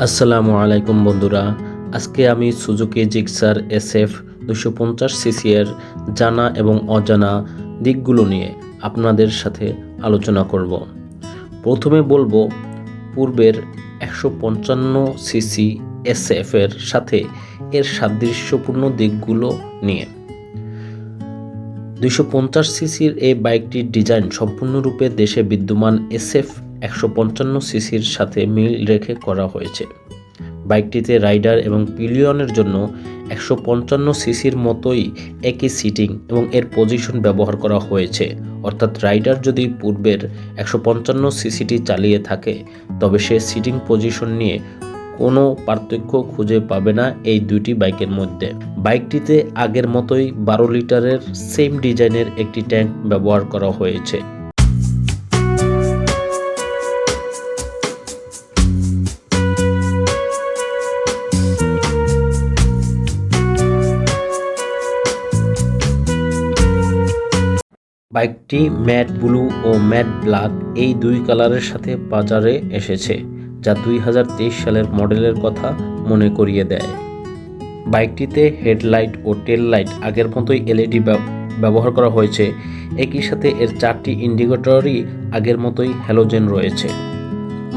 আসসালামু আলাইকুম বন্ধুরা, আজকে আমি সুজুকি জিক্সার এসএফ দুশো পঞ্চাশ সিসি এর জানা এবং অজানা দিকগুলো নিয়ে আপনাদের সাথে আলোচনা করব। প্রথমে বলব, পূর্বের একশো পঞ্চান্ন সিসি এসএফ এর সাথে এর সাদৃশ্যপূর্ণ দিকগুলো নিয়ে। দুশো পঞ্চাশ সিসির এই বাইকটির ডিজাইন সম্পূর্ণরূপে দেশে বিদ্যমান এসএফ একশো পঞ্চান্ন সিসির সাথে মিল রেখে করা হয়েছে। বাইকটিতে রাইডার এবং পিলিয়নের জন্য একশো পঞ্চান্ন সিসির মতোই একই সিটিং এবং এর পজিশন ব্যবহার করা হয়েছে। অর্থাৎ রাইডার যদি পূর্বের একশো পঞ্চান্ন সিসিটি চালিয়ে থাকে, তবে সে সিটিং পজিশন নিয়ে কোনো পার্থক্য খুঁজে পাবে না এই দুইটি বাইকের মধ্যে। বাইকটিতে আগের মতোই বারো লিটারের সেম ডিজাইনের একটি ট্যাঙ্ক ব্যবহার করা হয়েছে। বাইকটি ম্যাট ব্লু ও ম্যাট ব্ল্যাক এই দুই কালারের সাথে বাজারে এসেছে, যা দুই হাজার তেইশ সালের মডেলের কথা মনে করিয়ে দেয়। বাইকটিতে হেডলাইট ও টেল লাইট আগের মতোই এলইডি ব্যবহার করা হয়েছে। একই সাথে এর চারটি ইন্ডিকেটরই আগের মতোই হ্যালোজেন রয়েছে।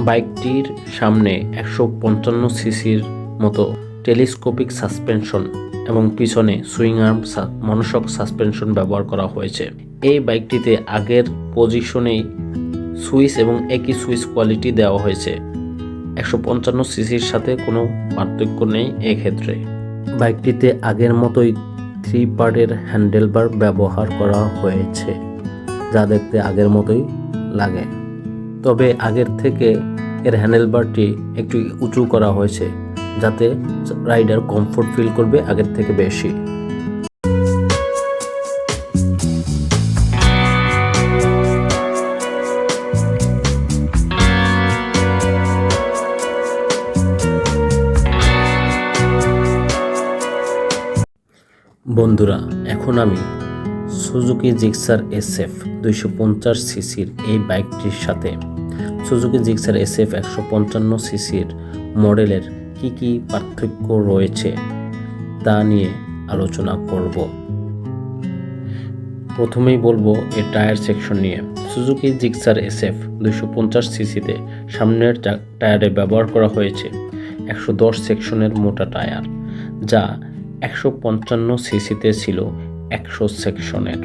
বাইকটির সামনে একশো পঞ্চান্ন সিসির মতো টেলিস্কোপিক সাসপেনশন এবং পিছনে সুইং আর্ম মনসক সাসপেনশন ব্যবহার করা হয়েছে। এই বাইকটিতে আগের পজিশনেই সুইচ এবং একই সুইচ কোয়ালিটি দেওয়া হয়েছে। একশো পঞ্চান্ন সিসির সাথে কোনো পার্থক্য নেই এক্ষেত্রে। বাইকটিতে আগের মতোই থ্রি পার্টের হ্যান্ডেলবার ব্যবহার করা হয়েছে, যা দেখতে আগের মতোই লাগে। তবে আগের থেকে এর হ্যান্ডেলবারটি একটু উঁচু করা হয়েছে, যাতে রাইডার কমফোর্ট ফিল করবে আগের থেকে বেশি। বন্ধুরা, এখন আমি সুজুকি জিক্সার এসএফ দুইশো পঞ্চাশ সিসির এই বাইকটির সাথে সুজুকি জিক্সার এসএফ একশো পঞ্চান্ন সিসির মডেলের কি কি পার্থক্য রয়েছে তা নিয়ে আলোচনা করব। প্রথমেই বলব এর টায়ার সেকশন নিয়ে। সুজুকি জিক্সার এসএফ দুইশো পঞ্চাশ সিসিতে সামনের টায়ারে ব্যবহার করা হয়েছে একশো দশ সেকশনের মোটা টায়ার, যা একশো পঞ্চান্ন সিসিতে ছিল একশো সেকশনের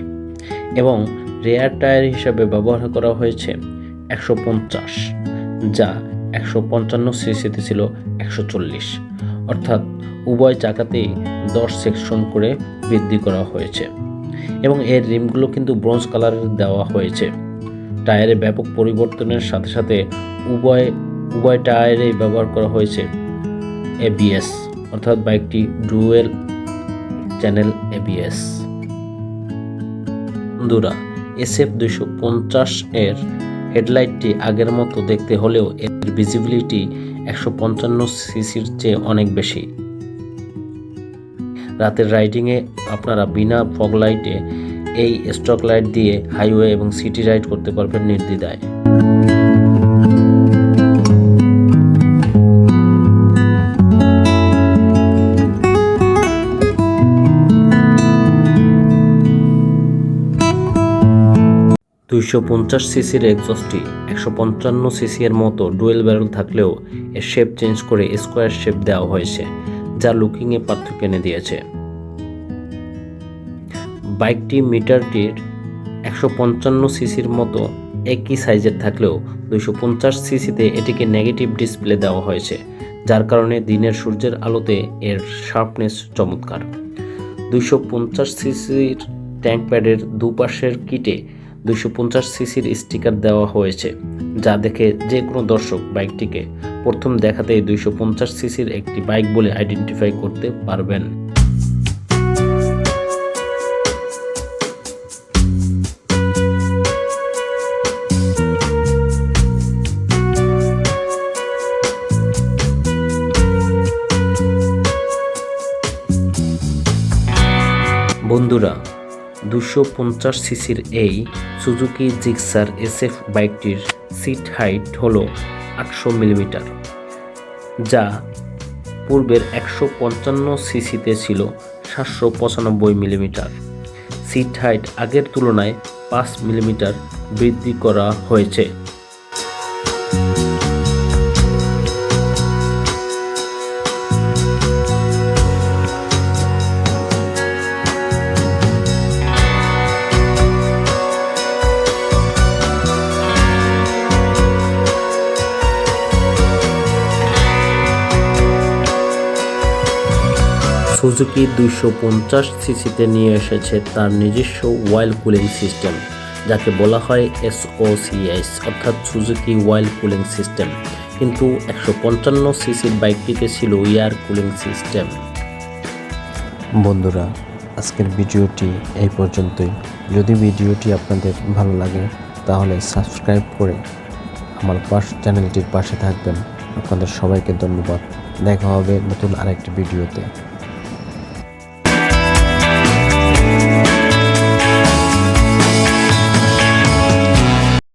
এবং রেয়ার টায়ার হিসাবে ব্যবহার করা হয়েছে একশো পঞ্চাশ, যা একশো পঞ্চান্ন সিসিতে ছিল একশো চল্লিশ। অর্থাৎ উভয় চাকাতেই দশ সেকশন করে বৃদ্ধি করা হয়েছে এবং এর রিমগুলো কিন্তু ব্রোঞ্জ কালারের দেওয়া হয়েছে। টায়ারে ব্যাপক পরিবর্তনের সাথে সাথে উভয় উভয় টায়ারে ব্যবহার করা হয়েছে এবিএস অর্থাৎ বাইকটি ডুয়েল চ্যানেল এবিএস বন্ধুরা এসএফ দুইশো পঞ্চাশ এর হেডলাইটটি আগের মতো দেখতে হলেও এর ভিজিবিলিটি একশো পঞ্চান্ন সিসির চেয়ে অনেক বেশি। রাতের রাইডিংয়ে আপনারা বিনা ফগ লাইটে এই স্টক লাইট দিয়ে হাইওয়ে এবং সিটি রাইড করতে পারবেন নির্দ্বিধায়। দুইশো পঞ্চাশ সিসির এক্সস্টটি, একশো পঞ্চান্ন সিসি এর মতো ডুয়েল ব্যারেল থাকলেও এর শেপ চেঞ্জ করে স্কোয়ার শেপ দেওয়া হয়েছে, যা লুকিংয়ে পার্থক্য এনে দিয়েছে। বাইকটি মিটারটির একশো পঞ্চান্ন সিসির মতো একই সাইজের থাকলেও দুইশো পঞ্চাশ সিসিতে এটিকে নেগেটিভ ডিসপ্লে দেওয়া হয়েছে, যার কারণে দিনের সূর্যের আলোতে এর শার্পনেস চমৎকার। দুইশো পঞ্চাশ সিসির ট্যাঙ্ক প্যাডের দুপাশের কিটে দুশো পঞ্চাশ সিসির স্টিকার দেওয়া হয়েছে, যা দেখে যে কোনো দর্শক বাইকটিকে প্রথম দেখাতেই দুইশো পঞ্চাশ সিসির একটি বাইক বলে আইডেন্টিফাই করতে পারবেন। বন্ধুরা দুশো পঞ্চাশ সিসির এই সুজুকি জিক্সার এসএফ বাইকটির সিট হাইট হল আটশো মিলিমিটার, যা পূর্বের একশো পঞ্চান্ন সিসিতে ছিল সাতশো পঁচানব্বই মিলিমিটার। সিট হাইট আগের তুলনায় পাঁচ মিলিমিটার বৃদ্ধি করা হয়েছে। সুজুকি দুইশো পঞ্চাশ সিসিতে নিয়ে এসেছে তার নিজস্ব ওয়াইল কুলিং সিস্টেম, যাকে বলা হয় এসওসিএস অর্থাৎ সুজুকি ওয়াইল কুলিং সিস্টেম। কিন্তু একশো পঞ্চান্ন সিসির বাইকটিতে ছিল এয়ার কুলিং সিস্টেম। বন্ধুরা, আজকের ভিডিওটি এই পর্যন্তই। যদি ভিডিওটি আপনাদের ভালো লাগে, তাহলে সাবস্ক্রাইব করে আমার পাশ চ্যানেলটির পাশে থাকবেন। আপনাদের সবাইকে ধন্যবাদ। দেখা হবে নতুন আরেকটি ভিডিওতে।